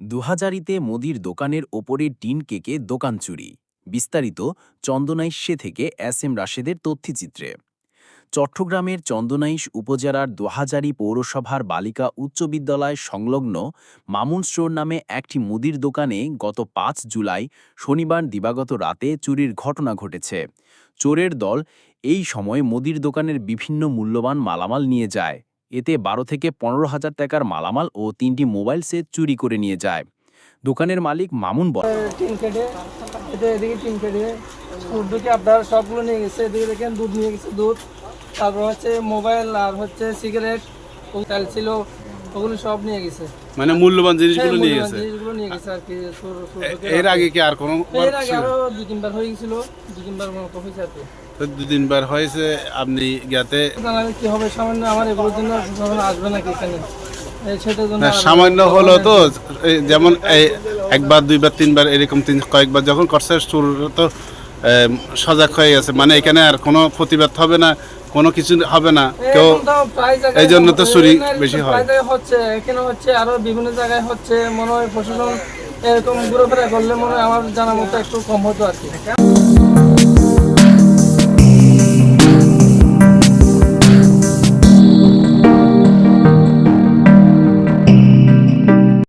দুহাজারিতে মুদির দোকানের ওপরে টিন কেকে দোকান চুরি। বিস্তারিত চন্দনাইশে থেকে এস এম রাশেদের তথ্যচিত্রে। চট্টগ্রামের চন্দনাইশ উপজেলার দোহাজারি পৌরসভার বালিকা উচ্চ বিদ্যালয় সংলগ্ন মামুন স্টোর নামে একটি মুদির দোকানে গত পাঁচ জুলাই শনিবার দিবাগত রাতে চুরির ঘটনা ঘটেছে। চোরের দল এই সময় মুদির দোকানের বিভিন্ন মূল্যবান মালামাল নিয়ে যায়। এতে বারো থেকে পনেরো হাজার টাকার মালামাল ও তিনটি মোবাইল সেট চুরি করে নিয়ে যায়। দোকানের মালিক মামুন বল টিন কেটে এটা এদিকে টিন কেটে দুধকে আপনার সবগুলো নিয়ে গেছে এদিকে দেখেন দুধ নিয়ে গেছে দুধ তারপর হচ্ছে মোবাইল আর হচ্ছে সিগারেট ছিল ওগুলো সব নিয়ে গেছে। মানে মূল্যবান জিনিসগুলো নিয়ে গেছে। নিয়ে গেছে আর কি এর আগে কি আর কোনো বার এর আগে আরও দুই তিনবার হয়ে গেছিল দুই তিনবার মতো হয়েছে আর কি। তো দুদিন হয়েছে আপনি কি হবে সামান্য আমার এগুলোর জন্য আসবে নাকি এখানে। সামান্য হলো তো যেমন একবার দুইবার তিনবার এরকম তিন কয়েকবার যখন করছে চোর তো সজাগ হয়ে গেছে। মানে এখানে আর কোনো প্রতিবাদ হবে না। কোনো কিছু হবে না কেউ এই জন্য তো চুরি বেশি হয়। হচ্ছে এখানে হচ্ছে আরও বিভিন্ন জায়গায় হচ্ছে মনে হয় প্রশাসন এরকম ঘুরে করলে মনে হয় আমার জানা মতো একটু কম হতো আর কি